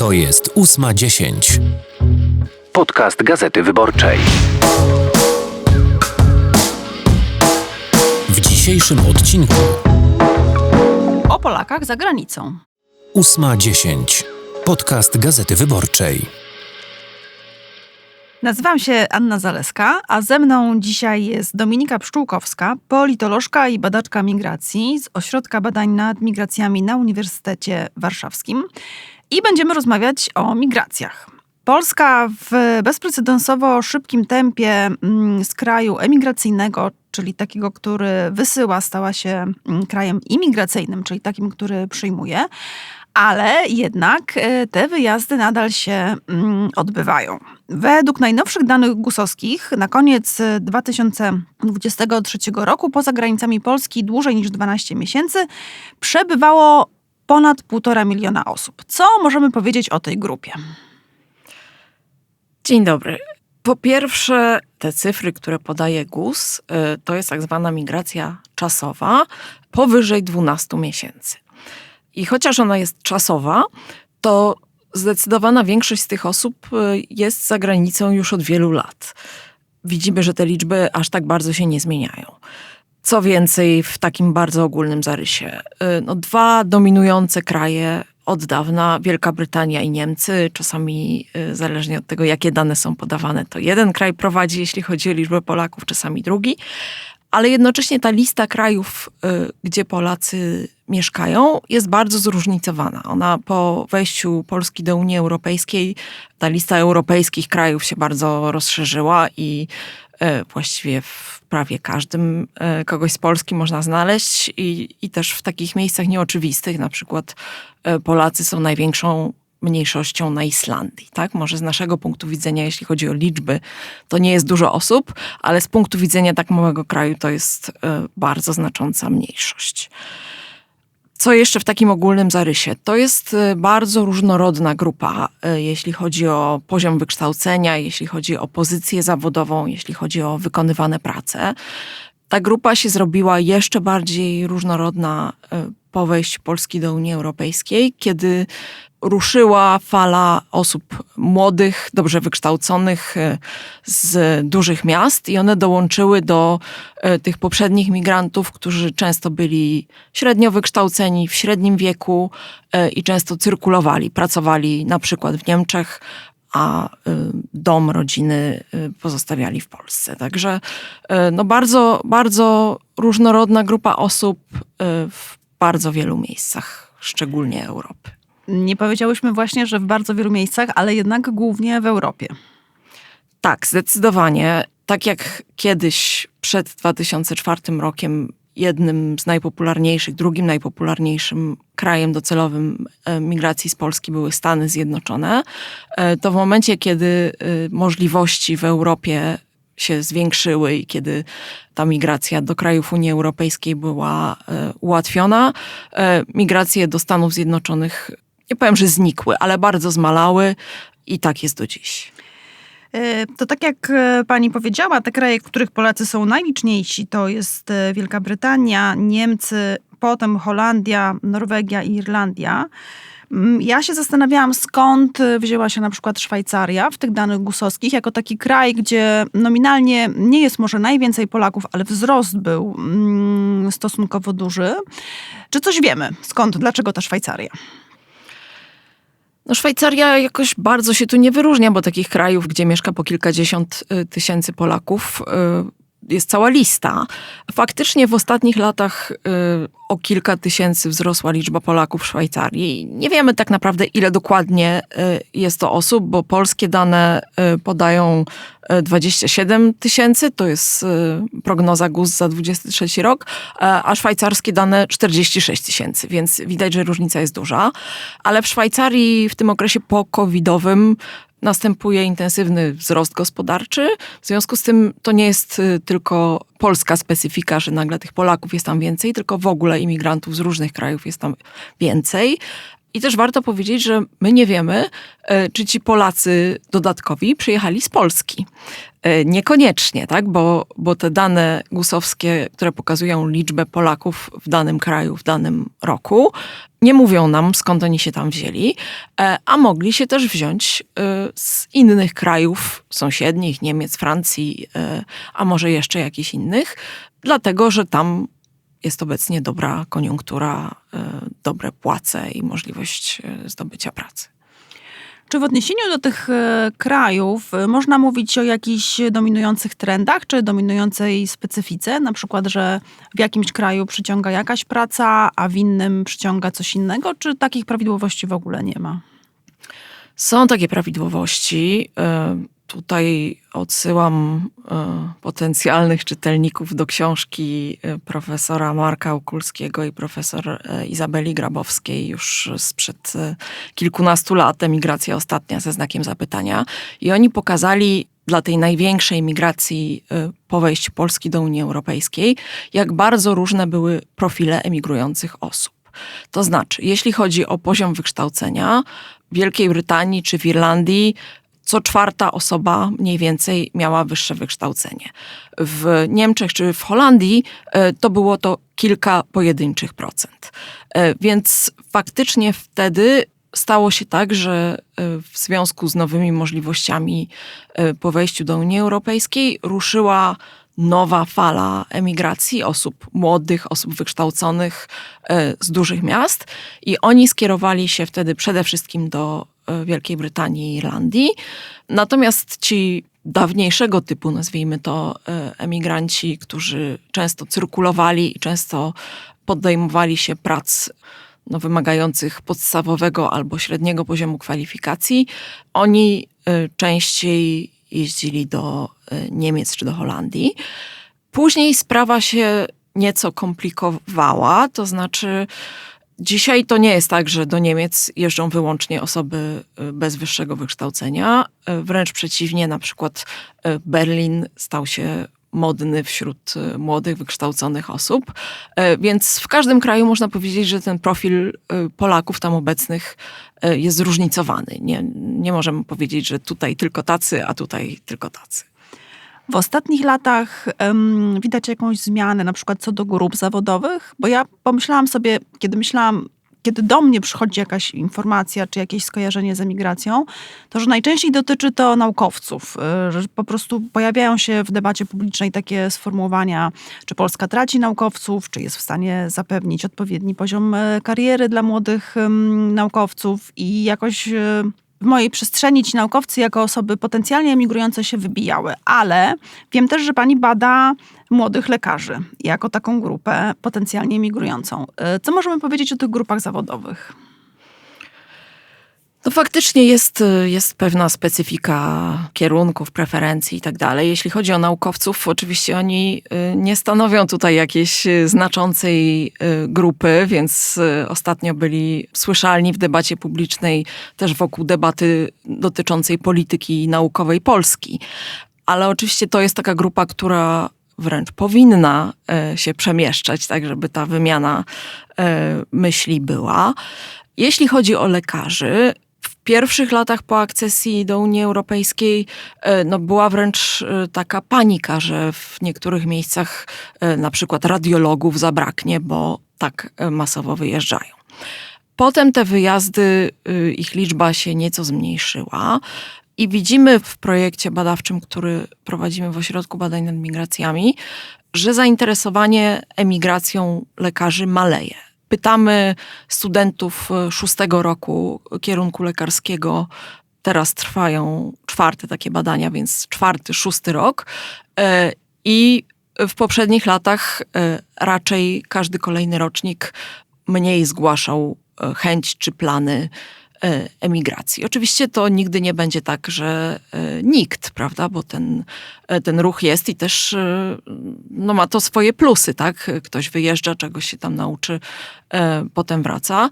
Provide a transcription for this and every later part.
To jest ósma dziesięć. Podcast Gazety Wyborczej. W dzisiejszym odcinku o Polakach za granicą. ósma dziesięć. Podcast Gazety Wyborczej. Nazywam się Anna Zaleska, a ze mną dzisiaj jest Dominika Pszczółkowska, politolożka i badaczka migracji z Ośrodka Badań nad Migracjami na Uniwersytecie Warszawskim. I będziemy rozmawiać o migracjach. Polska w bezprecedensowo szybkim tempie mm, z kraju emigracyjnego, czyli takiego, który wysyła, stała się mm, krajem imigracyjnym, czyli takim, który przyjmuje ale jednak e, te wyjazdy nadal się mm, odbywają. Według najnowszych danych gusowskich na koniec 2023 roku poza granicami Polski dłużej niż 12 miesięcy przebywało ponad 1,5 miliona osób. Co możemy powiedzieć o tej grupie? Dzień dobry. Po pierwsze, te cyfry, które podaje GUS, y, to jest tak zwana migracja czasowa powyżej 12 miesięcy. I chociaż ona jest czasowa, to zdecydowana większość z tych osób y, jest za granicą już od wielu lat. Widzimy, że te liczby aż tak bardzo się nie zmieniają. Co więcej, w takim bardzo ogólnym zarysie, y, no, dwa dominujące kraje od dawna, Wielka Brytania i Niemcy, czasami y, zależnie od tego, jakie dane są podawane, to jeden kraj prowadzi, jeśli chodzi o liczbę Polaków, czasami drugi ale jednocześnie ta lista krajów, y, gdzie Polacy mieszkają, jest bardzo zróżnicowana. Ona po wejściu Polski do Unii Europejskiej, ta lista europejskich krajów się bardzo rozszerzyła i właściwie w prawie każdym y, kogoś z Polski można znaleźć i, i też w takich miejscach nieoczywistych, na przykład Polacy są największą mniejszością na Islandii. Tak? Może z naszego punktu widzenia, jeśli chodzi o liczby, to nie jest dużo osób, ale z punktu widzenia tak małego kraju to jest e, bardzo znacząca mniejszość. Co jeszcze w takim ogólnym zarysie? To jest e, bardzo różnorodna grupa, e, jeśli chodzi o poziom wykształcenia, jeśli chodzi o pozycję zawodową, jeśli chodzi o wykonywane prace. Ta grupa się zrobiła jeszcze bardziej różnorodna po wejściu Polski do Unii Europejskiej, kiedy ruszyła fala osób młodych, dobrze wykształconych e, z dużych miast i one dołączyły do e, tych poprzednich migrantów, którzy często byli średnio wykształceni, w średnim wieku e, i często cyrkulowali, pracowali na przykład w Niemczech, a dom rodziny pozostawiali w Polsce. Także no bardzo, bardzo różnorodna grupa osób w bardzo wielu miejscach, szczególnie Europy. Nie powiedziałyśmy właśnie, że w bardzo wielu miejscach, ale jednak głównie w Europie. Tak, zdecydowanie. Tak jak kiedyś przed 2004 rokiem jednym z najpopularniejszych, drugim najpopularniejszym krajem docelowym e, migracji z Polski były Stany Zjednoczone, e, to w momencie, kiedy e, możliwości w Europie się zwiększyły i kiedy ta migracja do krajów Unii Europejskiej była ułatwiona, migracje do Stanów Zjednoczonych nie powiem, że znikły, ale bardzo zmalały i tak jest do dziś. E, to tak jak e, pani powiedziała, te kraje, w których Polacy są najliczniejsi, to jest e, Wielka Brytania, Niemcy, potem Holandia, Norwegia i Irlandia. Mm, ja się zastanawiałam, skąd wzięła się na przykład Szwajcaria w tych danych gusowskich, jako taki kraj, gdzie nominalnie nie jest może najwięcej Polaków, ale wzrost był mm, stosunkowo duży. Czy coś wiemy? Skąd, dlaczego ta Szwajcaria? No Szwajcaria jakoś bardzo się tu nie wyróżnia, bo takich krajów, gdzie mieszka po kilkadziesiąt y, tysięcy Polaków, y, jest cała lista. Faktycznie w ostatnich latach y, o kilka tysięcy wzrosła liczba Polaków w Szwajcarii. Nie wiemy tak naprawdę, ile dokładnie jest to osób, bo polskie dane podają 27 tysięcy, to jest prognoza GUS za 23 rok, a szwajcarskie dane 46 tysięcy, więc widać, że różnica jest duża. Ale w Szwajcarii w tym okresie po-covidowym następuje intensywny wzrost gospodarczy. W związku z tym to nie jest tylko polska specyfika, że nagle tych Polaków jest tam więcej, tylko w ogóle imigrantów z różnych krajów jest tam więcej. I też warto powiedzieć, że my nie wiemy, e, czy ci Polacy dodatkowi przyjechali z Polski. E, niekoniecznie, tak? bo, bo te dane gusowskie, które pokazują liczbę Polaków w danym kraju w danym roku, Nie mówią nam, skąd oni się tam wzięli, e, a mogli się też wziąć e, z innych krajów sąsiednich, Niemiec, Francji, e, a może jeszcze jakichś innych, dlatego że tam jest obecnie dobra koniunktura, dobre płace i możliwość zdobycia pracy. Czy w odniesieniu do tych e, krajów e, można mówić o jakichś dominujących trendach, czy dominującej specyfice? Na przykład, że w jakimś kraju przyciąga jakaś praca, a w innym przyciąga coś innego, czy takich prawidłowości w ogóle nie ma? Są takie prawidłowości. Tutaj odsyłam e, potencjalnych czytelników do książki e, profesora Marka Okulskiego i profesor e, Izabeli Grabowskiej już sprzed kilkunastu lat, emigracja ostatnia ze znakiem zapytania. I oni pokazali dla tej największej migracji po wejściu Polski do Unii Europejskiej, jak bardzo różne były profile emigrujących osób. To znaczy, jeśli chodzi o poziom wykształcenia, w Wielkiej Brytanii czy w Irlandii co czwarta osoba mniej więcej miała wyższe wykształcenie. W Niemczech czy w Holandii e, to było to kilka pojedynczych procent. E, więc faktycznie wtedy stało się tak, że e, w związku z nowymi możliwościami po wejściu do Unii Europejskiej ruszyła nowa fala emigracji osób młodych, osób wykształconych z dużych miast i oni skierowali się wtedy przede wszystkim do E, Wielkiej Brytanii i Irlandii. Natomiast ci dawniejszego typu, nazwijmy to, e, emigranci, którzy często cyrkulowali i często podejmowali się prac no, wymagających podstawowego albo średniego poziomu kwalifikacji, oni e, częściej jeździli do Niemiec czy do Holandii. Później sprawa się nieco komplikowała, to znaczy Dzisiaj to nie jest tak, że do Niemiec jeżdżą wyłącznie osoby y, bez wyższego wykształcenia. Y, wręcz przeciwnie, na przykład Berlin stał się modny wśród młodych, wykształconych osób. Więc w każdym kraju można powiedzieć, że ten profil Polaków tam obecnych jest zróżnicowany. Nie, nie możemy powiedzieć, że tutaj tylko tacy, a tutaj tylko tacy. W ostatnich latach um, widać jakąś zmianę, na przykład co do grup zawodowych, bo ja pomyślałam sobie, kiedy myślałam, kiedy do mnie przychodzi jakaś informacja czy jakieś skojarzenie z emigracją, to że najczęściej dotyczy to naukowców, y, że po prostu pojawiają się w debacie publicznej takie sformułowania, czy Polska traci naukowców, czy jest w stanie zapewnić odpowiedni poziom y, kariery dla młodych naukowców i jakoś y, w mojej przestrzeni ci naukowcy jako osoby potencjalnie emigrujące się wybijały, ale wiem też, że pani bada młodych lekarzy jako taką grupę potencjalnie emigrującą. E, co możemy powiedzieć o tych grupach zawodowych? No faktycznie jest, jest pewna specyfika kierunków, preferencji i tak dalej. Jeśli chodzi o naukowców, oczywiście oni y, nie stanowią tutaj jakiejś y, znaczącej y, grupy, więc ostatnio byli słyszalni w debacie publicznej też wokół debaty dotyczącej polityki naukowej Polski. Ale oczywiście to jest taka grupa, która wręcz powinna się przemieszczać, tak żeby ta wymiana myśli była. Jeśli chodzi o lekarzy, pierwszych latach po akcesji do Unii Europejskiej e, no, była wręcz e, taka panika, że w niektórych miejscach e, na przykład radiologów zabraknie, bo tak masowo wyjeżdżają. Potem te wyjazdy, ich liczba się nieco zmniejszyła. I widzimy w projekcie badawczym, który prowadzimy w Ośrodku Badań nad Migracjami, że zainteresowanie emigracją lekarzy maleje pytamy studentów e, szóstego roku kierunku lekarskiego. Teraz trwają czwarte takie badania, więc czwarty, szósty rok. E, I w poprzednich latach e, raczej każdy kolejny rocznik mniej zgłaszał chęć czy plany emigracji. Oczywiście to nigdy nie będzie tak, że e, nikt, prawda, bo ten, e, ten ruch jest i też no, ma to swoje plusy, tak? Ktoś wyjeżdża, czegoś się tam nauczy, potem wraca.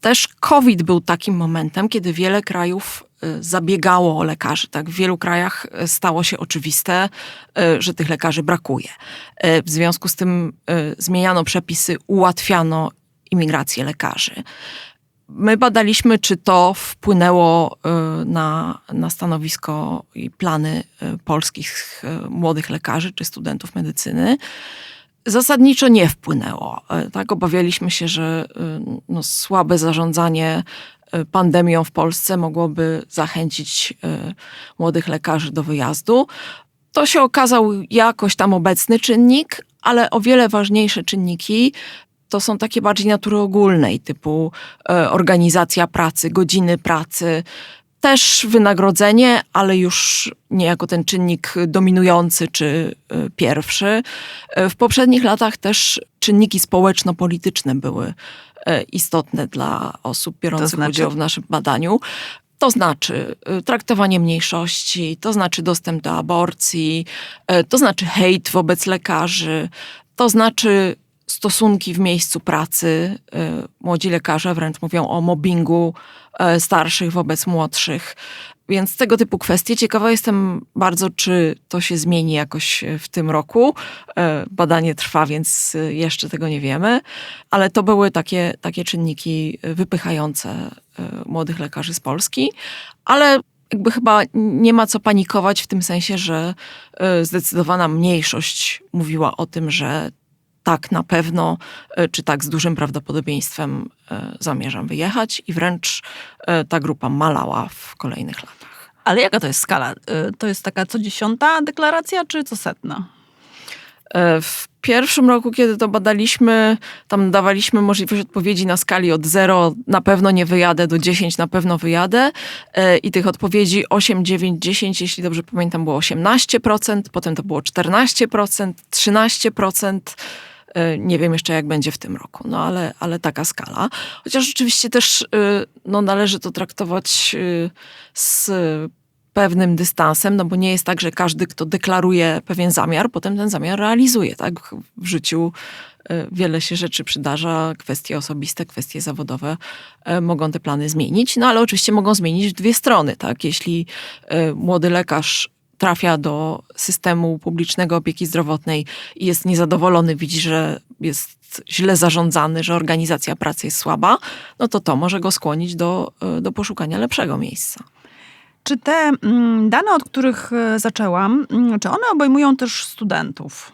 Też COVID był takim momentem, kiedy wiele krajów zabiegało o lekarzy. Tak? W wielu krajach stało się oczywiste, że tych lekarzy brakuje. W związku z tym zmieniano przepisy, ułatwiano imigrację lekarzy. My badaliśmy, czy to wpłynęło y, na, na stanowisko i plany y, polskich y, młodych lekarzy czy studentów medycyny. Zasadniczo nie wpłynęło. Tak, obawialiśmy się, że no, słabe zarządzanie pandemią w Polsce mogłoby zachęcić młodych lekarzy do wyjazdu. To się okazał jakoś tam obecny czynnik, ale o wiele ważniejsze czynniki to są takie bardziej natury ogólnej, typu e, organizacja pracy, godziny pracy, też wynagrodzenie, ale już nie jako ten czynnik dominujący czy e, pierwszy. E, W poprzednich latach też czynniki społeczno-polityczne były istotne dla osób biorących znaczy? udział w naszym badaniu. To znaczy traktowanie mniejszości, to znaczy dostęp do aborcji, to znaczy hejt wobec lekarzy, to znaczy stosunki w miejscu pracy. Y, Młodzi lekarze wręcz mówią o mobbingu y, starszych wobec młodszych. Więc tego typu kwestie. Ciekawa jestem bardzo, czy to się zmieni jakoś w tym roku. E, Badanie trwa, więc jeszcze tego nie wiemy, ale to były takie, takie czynniki wypychające e, młodych lekarzy z Polski, ale jakby chyba nie ma co panikować w tym sensie, że e, zdecydowana mniejszość mówiła o tym, że tak na pewno, e, czy tak z dużym prawdopodobieństwem e, zamierzam wyjechać i wręcz e, ta grupa malała w kolejnych latach. Ale jaka to jest skala? To jest taka co dziesiąta deklaracja, czy co setna? W pierwszym roku, kiedy to badaliśmy, tam dawaliśmy możliwość odpowiedzi na skali od 0 na pewno nie wyjadę do 10 na pewno wyjadę i tych odpowiedzi 8, 9, 10, jeśli dobrze pamiętam, było 18%, potem to było 14%, 13%. E, Nie wiem jeszcze, jak będzie w tym roku, no ale, ale taka skala. Chociaż oczywiście też y, no, należy to traktować y, z pewnym dystansem, no bo nie jest tak, że każdy, kto deklaruje pewien zamiar, potem ten zamiar realizuje. Tak? W życiu wiele się rzeczy przydarza, kwestie osobiste, kwestie zawodowe mogą te plany zmienić, no ale oczywiście mogą zmienić w dwie strony. Tak? Jeśli młody lekarz trafia do systemu publicznego opieki zdrowotnej i jest niezadowolony, widzi, że jest źle zarządzany, że organizacja pracy jest słaba, no to to może go skłonić do, y, do poszukania lepszego miejsca. Czy te mm, dane, od których e, zaczęłam, mm, czy one obejmują też studentów?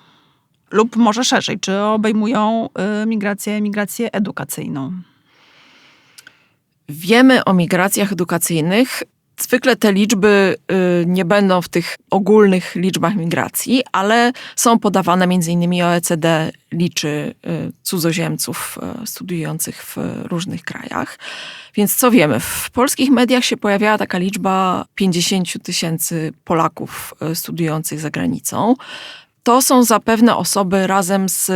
Lub może szerzej, czy obejmują y, migrację, migrację edukacyjną? Wiemy o migracjach edukacyjnych. Zwykle te liczby y, nie będą w tych ogólnych liczbach migracji, ale są podawane między innymi OECD liczy y, cudzoziemców y, studiujących w różnych krajach. Więc co wiemy? W polskich mediach się pojawiała taka liczba 50 tysięcy Polaków studiujących za granicą. To są zapewne osoby razem z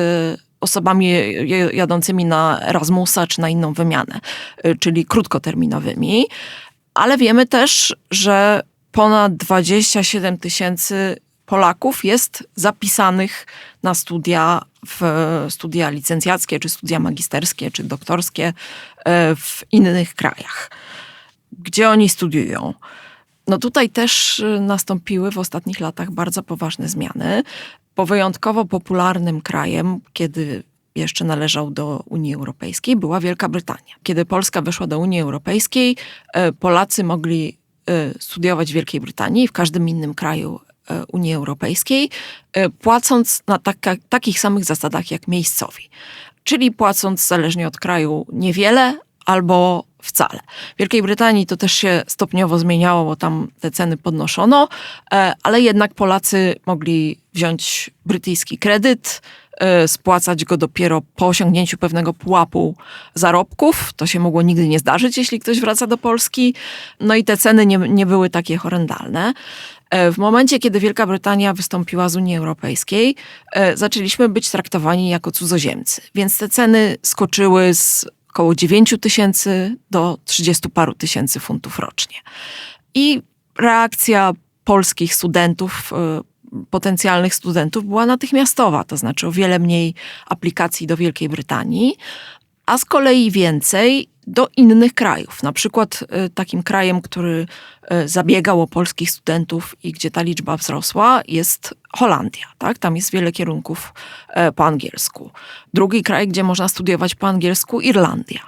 osobami jadącymi na Erasmusa czy na inną wymianę, czyli krótkoterminowymi. Ale wiemy też, że ponad 27 tysięcy Polaków jest zapisanych na studia, w studia licencjackie, czy studia magisterskie, czy doktorskie e, w innych krajach. Gdzie oni studiują? No tutaj też y, nastąpiły w ostatnich latach bardzo poważne zmiany. Po wyjątkowo popularnym krajem, kiedy jeszcze należał do Unii Europejskiej, była Wielka Brytania. Kiedy Polska weszła do Unii Europejskiej, e, Polacy mogli e, studiować w Wielkiej Brytanii i w każdym innym kraju e, Unii Europejskiej, płacąc na taka, takich samych zasadach jak miejscowi. Czyli płacąc zależnie od kraju niewiele albo wcale. W Wielkiej Brytanii to też się stopniowo zmieniało, bo tam te ceny podnoszono, e, ale jednak Polacy mogli wziąć brytyjski kredyt, e, spłacać go dopiero po osiągnięciu pewnego pułapu zarobków. To się mogło nigdy nie zdarzyć, jeśli ktoś wraca do Polski. No i te ceny nie, nie były takie horrendalne. E, W momencie, kiedy Wielka Brytania wystąpiła z Unii Europejskiej, zaczęliśmy być traktowani jako cudzoziemcy. Więc te ceny skoczyły z około 9 tysięcy do 30 paru tysięcy funtów rocznie. I reakcja polskich studentów, y, potencjalnych studentów była natychmiastowa, to znaczy o wiele mniej aplikacji do Wielkiej Brytanii, a z kolei więcej do innych krajów. Na przykład y, takim krajem, który y, zabiegał o polskich studentów i gdzie ta liczba wzrosła, jest Holandia. Tak? Tam jest wiele kierunków e, po angielsku. Drugi kraj, gdzie można studiować po angielsku, Irlandia.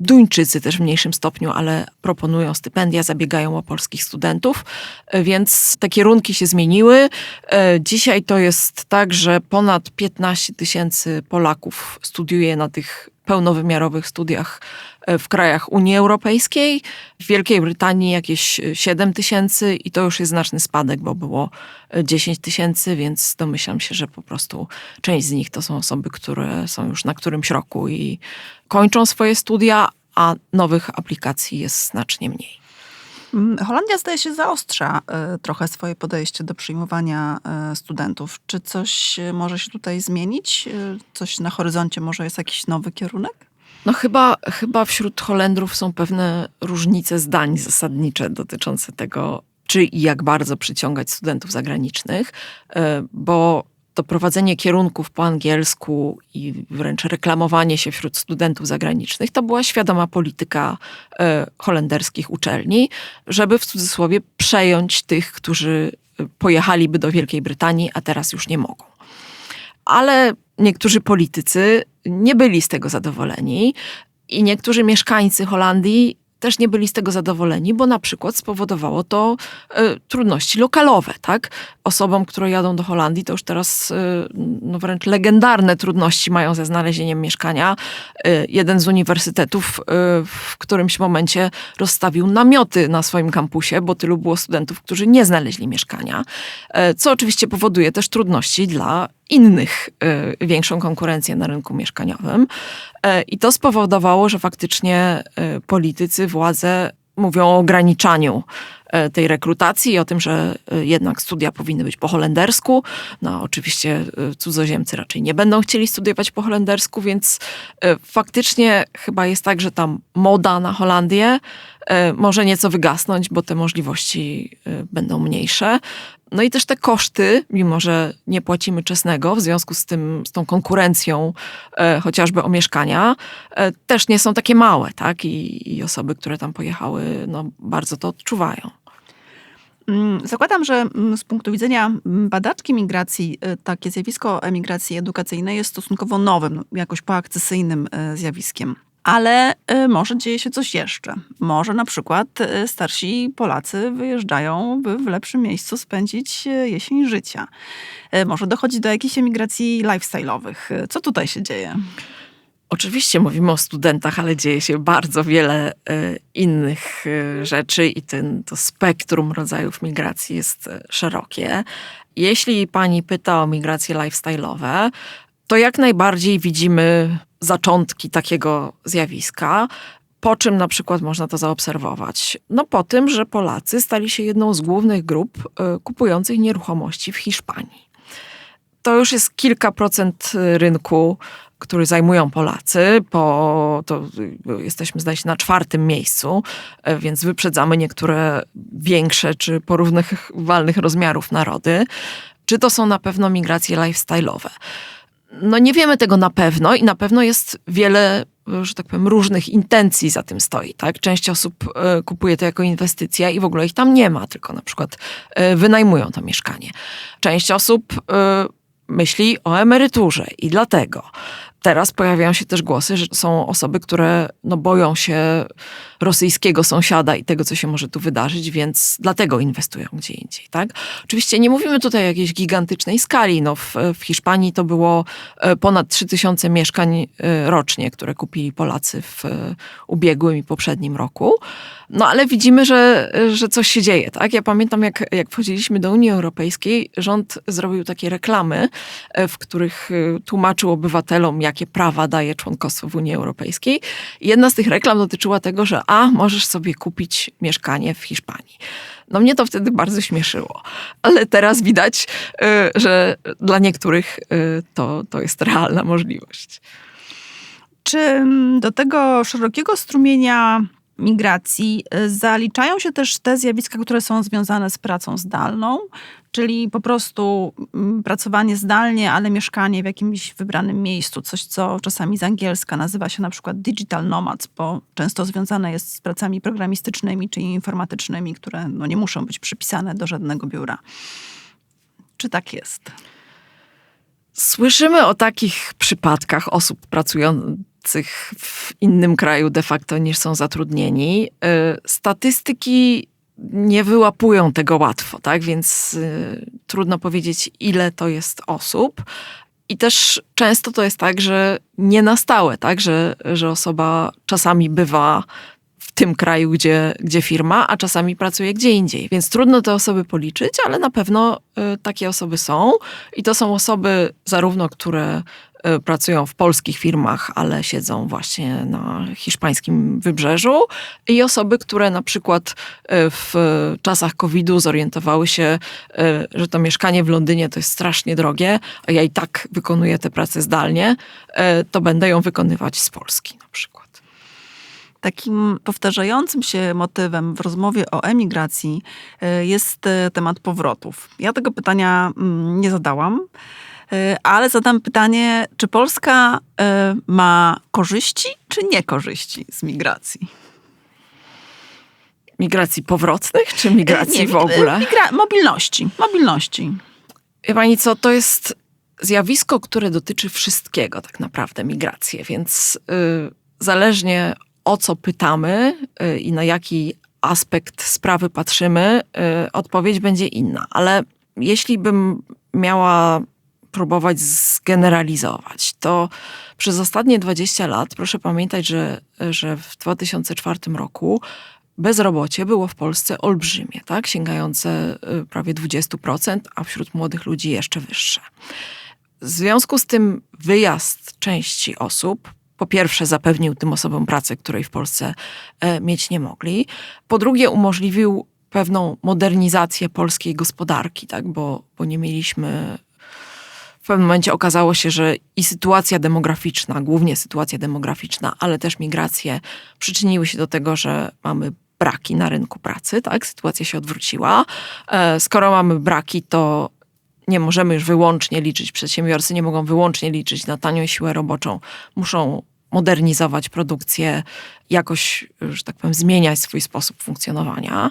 Duńczycy też w mniejszym stopniu, ale proponują stypendia, zabiegają o polskich studentów, e, więc te kierunki się zmieniły. E, Dzisiaj to jest tak, że ponad 15 tysięcy Polaków studiuje na tych pełnowymiarowych studiach w krajach Unii Europejskiej. W Wielkiej Brytanii jakieś 7 tysięcy i to już jest znaczny spadek, bo było e, 10 tysięcy, więc domyślam się, że po prostu część z nich to są osoby, które są już na którymś roku i kończą swoje studia, a nowych aplikacji jest znacznie mniej. Mm, Holandia zdaje się zaostrza e, trochę swoje podejście do przyjmowania e, studentów. Czy coś e, może się tutaj zmienić? E, Coś na horyzoncie, może jest jakiś nowy kierunek? No chyba, chyba wśród Holendrów są pewne różnice zdań zasadnicze dotyczące tego, czy i jak bardzo przyciągać studentów zagranicznych, e, bo to prowadzenie kierunków po angielsku i wręcz reklamowanie się wśród studentów zagranicznych to była świadoma polityka e, holenderskich uczelni, żeby w cudzysłowie przejąć tych, którzy pojechaliby do Wielkiej Brytanii, a teraz już nie mogą. Ale niektórzy politycy nie byli z tego zadowoleni i niektórzy mieszkańcy Holandii też nie byli z tego zadowoleni, bo na przykład spowodowało to e, trudności lokalowe, tak? Osobom, które jadą do Holandii, to już teraz e, no wręcz legendarne trudności mają ze znalezieniem mieszkania. E, jeden z uniwersytetów w którymś momencie rozstawił namioty na swoim kampusie, bo tylu było studentów, którzy nie znaleźli mieszkania, co oczywiście powoduje też trudności dla innych, e, większą konkurencję na rynku mieszkaniowym. E, I to spowodowało, że faktycznie e, politycy, władze mówią o ograniczaniu e, tej rekrutacji i o tym, że e, jednak studia powinny być po holendersku. No oczywiście cudzoziemcy raczej nie będą chcieli studiować po holendersku, więc faktycznie chyba jest tak, że ta moda na Holandię może nieco wygasnąć, bo te możliwości będą mniejsze. No i też te koszty, mimo że nie płacimy czesnego w związku z tym, z tą konkurencją e, chociażby o mieszkania, e, też nie są takie małe, tak? I, I osoby, które tam pojechały, no bardzo to odczuwają. Mm, Zakładam, że mm, z punktu widzenia mm, badaczki migracji y, takie zjawisko emigracji edukacyjnej jest stosunkowo nowym, no, jakoś poakcesyjnym y, zjawiskiem. Ale y, może dzieje się coś jeszcze. Może na przykład y, starsi Polacy wyjeżdżają, by w lepszym miejscu spędzić y, jesień życia. Może dochodzi do jakichś emigracji lifestyle'owych. Co tutaj się dzieje? Oczywiście mówimy o studentach, ale dzieje się bardzo wiele innych rzeczy i ten, to spektrum rodzajów migracji jest szerokie. Jeśli pani pyta o migracje lifestyle'owe, to jak najbardziej widzimy zaczątki takiego zjawiska. Po czym na przykład można to zaobserwować? No po tym, że Polacy stali się jedną z głównych grup e, kupujących nieruchomości w Hiszpanii. To już jest kilka procent e, rynku, który zajmują Polacy. Po, to y, jesteśmy, zdaje się, na czwartym miejscu, więc wyprzedzamy niektóre większe czy porównywalnych rozmiarów narody. Czy to są na pewno migracje lifestyle'owe? No nie wiemy tego na pewno i na pewno jest wiele, że tak powiem, różnych intencji za tym stoi. Tak? Część osób e, kupuje to jako inwestycja i w ogóle ich tam nie ma, tylko na przykład e, wynajmują to mieszkanie. Część osób e, myśli o emeryturze i dlatego. Teraz pojawiają się też głosy, że są osoby, które no, boją się rosyjskiego sąsiada i tego, co się może tu wydarzyć, więc dlatego inwestują gdzie indziej. Tak? Oczywiście nie mówimy tutaj o jakiejś gigantycznej skali. No, w, w Hiszpanii to było e, ponad 3000 mieszkań e, rocznie, które kupili Polacy w e, ubiegłym i poprzednim roku. No ale widzimy, że, że coś się dzieje. Tak? Ja pamiętam, jak, jak wchodziliśmy do Unii Europejskiej, rząd zrobił takie reklamy, w których tłumaczył obywatelom, jakie prawa daje członkostwo w Unii Europejskiej. Jedna z tych reklam dotyczyła tego, że a, możesz sobie kupić mieszkanie w Hiszpanii. No mnie to wtedy bardzo śmieszyło, ale teraz widać, e, że dla niektórych e, to, to jest realna możliwość. Czy mm, do tego szerokiego strumienia migracji y, zaliczają się też te zjawiska, które są związane z pracą zdalną, czyli po prostu mm, pracowanie zdalnie, ale mieszkanie w jakimś wybranym miejscu, coś co czasami z angielska nazywa się na przykład digital nomads, bo często związane jest z pracami programistycznymi czy informatycznymi, które no, nie muszą być przypisane do żadnego biura. Czy tak jest? Słyszymy o takich przypadkach osób pracujących obcych w innym kraju de facto niż są zatrudnieni. Y, Statystyki nie wyłapują tego łatwo, tak? Więc y, trudno powiedzieć, ile to jest osób. I też często to jest tak, że nie na stałe, tak? Że, że osoba czasami bywa w tym kraju, gdzie, gdzie firma, a czasami pracuje gdzie indziej. Więc trudno te osoby policzyć, ale na pewno y, takie osoby są. I to są osoby zarówno, które pracują w polskich firmach, ale siedzą właśnie na hiszpańskim wybrzeżu i osoby, które na przykład y, w czasach COVID-u zorientowały się, y, że to mieszkanie w Londynie to jest strasznie drogie, a ja i tak wykonuję tę pracę zdalnie, to będę ją wykonywać z Polski na przykład. Takim powtarzającym się motywem w rozmowie o emigracji jest temat powrotów. Ja tego pytania mm, nie zadałam, ale zadam pytanie, czy Polska y, ma korzyści, czy nie korzyści z migracji? Migracji powrotnych czy migracji Nie, w ogóle? Migra- mobilności. Mobilności. Wie pani co, to jest zjawisko, które dotyczy wszystkiego tak naprawdę, migrację, więc y, zależnie o co pytamy y, i na jaki aspekt sprawy patrzymy, y, odpowiedź będzie inna. Ale jeśli bym miała próbować zgeneralizować, to przez ostatnie 20 lat proszę pamiętać, że, że w 2004 roku bezrobocie było w Polsce olbrzymie, tak? sięgające y, prawie 20%, a wśród młodych ludzi jeszcze wyższe. W związku z tym wyjazd części osób, po pierwsze zapewnił tym osobom pracę, której w Polsce e, mieć nie mogli, po drugie umożliwił pewną modernizację polskiej gospodarki, tak? bo, bo nie mieliśmy w pewnym momencie okazało się, że i sytuacja demograficzna, głównie sytuacja demograficzna, ale też migracje przyczyniły się do tego, że mamy braki na rynku pracy, tak? Sytuacja się odwróciła. E, Skoro mamy braki, to nie możemy już wyłącznie liczyć, przedsiębiorcy nie mogą wyłącznie liczyć na tanią siłę roboczą. Muszą modernizować produkcję, jakoś, że tak powiem, zmieniać swój sposób funkcjonowania.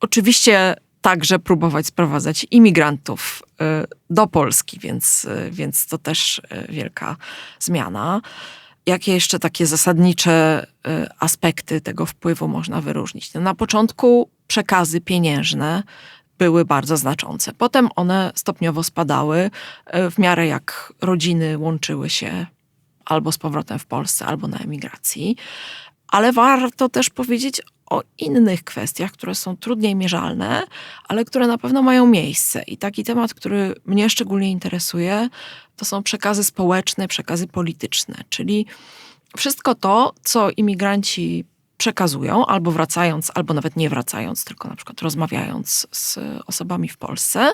Oczywiście także próbować sprowadzać imigrantów y, do Polski, więc, y, więc to też y, wielka zmiana. Jakie jeszcze takie zasadnicze aspekty tego wpływu można wyróżnić? No na początku przekazy pieniężne były bardzo znaczące. Potem one stopniowo spadały w miarę jak rodziny łączyły się albo z powrotem w Polsce, albo na emigracji. Ale warto też powiedzieć o innych kwestiach, które są trudniej mierzalne, ale które na pewno mają miejsce. I taki temat, który mnie szczególnie interesuje, to są przekazy społeczne, przekazy polityczne, czyli wszystko to, co imigranci przekazują, albo wracając, albo nawet nie wracając, tylko na przykład rozmawiając z osobami w Polsce,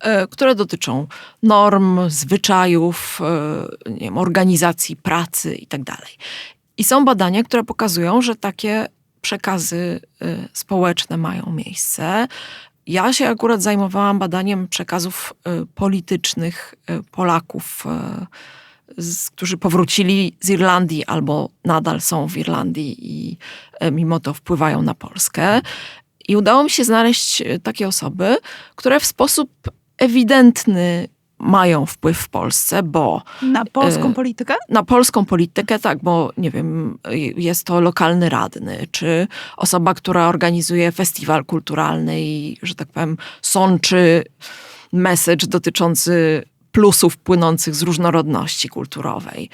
e, które dotyczą norm, zwyczajów, e, nie wiem, organizacji pracy itd. I są badania, które pokazują, że takie przekazy y, społeczne mają miejsce. Ja się akurat zajmowałam badaniem przekazów y, politycznych y, Polaków, którzy powrócili z Irlandii albo nadal są w Irlandii i mimo to wpływają na Polskę. I udało mi się znaleźć takie osoby, które w sposób ewidentny mają wpływ w Polsce, bo Na polską Y, politykę? na polską politykę, tak, bo nie wiem, jest to lokalny radny, czy osoba, która organizuje festiwal kulturalny i, że tak powiem, sączy message dotyczący plusów płynących z różnorodności kulturowej.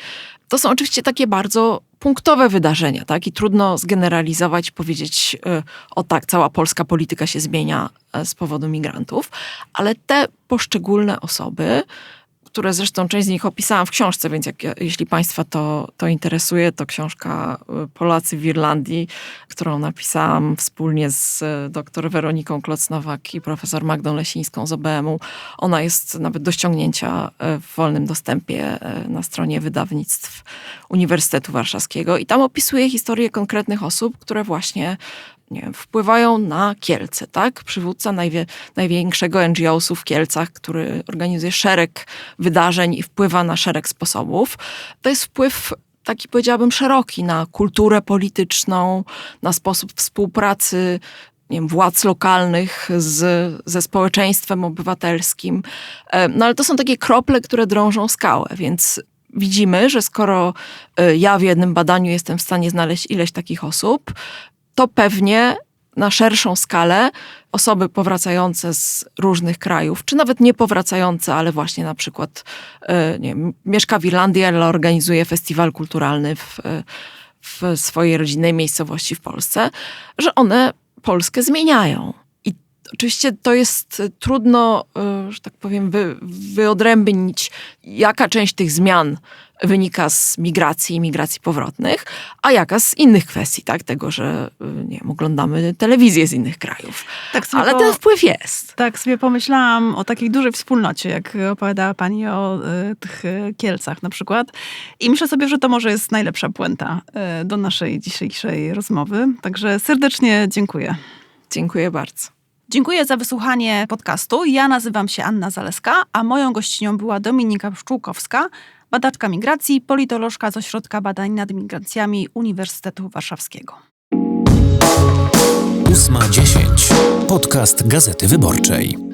To są oczywiście takie bardzo punktowe wydarzenia, tak? I trudno zgeneralizować, powiedzieć, y, o tak, cała polska polityka się zmienia e, z powodu migrantów, ale te poszczególne osoby, które zresztą część z nich opisałam w książce, więc jak, jeśli Państwa to, to interesuje, to książka y, Polacy w Irlandii, którą napisałam wspólnie z y, dr Weroniką Klocnowak i profesor Magdą Lesińską z OBM-u. Ona jest nawet do ściągnięcia y, w wolnym dostępie na stronie wydawnictw Uniwersytetu Warszawskiego i tam opisuje historię konkretnych osób, które właśnie nie wpływają na Kielce, tak? Przywódca najwie, największego NGO-su w Kielcach, który organizuje szereg wydarzeń i wpływa na szereg sposobów. To jest wpływ taki powiedziałabym szeroki na kulturę polityczną, na sposób współpracy nie wiem, władz lokalnych z, ze społeczeństwem obywatelskim. E, No ale to są takie krople, które drążą skałę, więc widzimy, że skoro y, ja w jednym badaniu jestem w stanie znaleźć ileś takich osób, to pewnie na szerszą skalę osoby powracające z różnych krajów, czy nawet nie powracające, ale właśnie na przykład y, nie wiem, mieszka w Irlandii, ale organizuje festiwal kulturalny w, y, w swojej rodzinnej miejscowości w Polsce, że one Polskę zmieniają. Oczywiście to jest y, trudno, y, że tak powiem, wy, wyodrębnić, jaka część tych zmian wynika z migracji i migracji powrotnych, a jaka z innych kwestii, tak? Tego, że y, nie wiem, oglądamy telewizję z innych krajów. Tak Ale po- ten wpływ jest. Tak sobie pomyślałam o takiej dużej wspólnocie, jak opowiadała pani o y, tych Kielcach na przykład. I myślę sobie, że to może jest najlepsza puenta y, do naszej dzisiejszej rozmowy. Także serdecznie dziękuję. Dziękuję bardzo. Dziękuję za wysłuchanie podcastu. Ja nazywam się Anna Zaleska, a moją gościnią była Dominika Pszczółkowska, badaczka migracji, politolożka z Ośrodka Badań nad Migracjami Uniwersytetu Warszawskiego. 8.10. Podcast Gazety Wyborczej.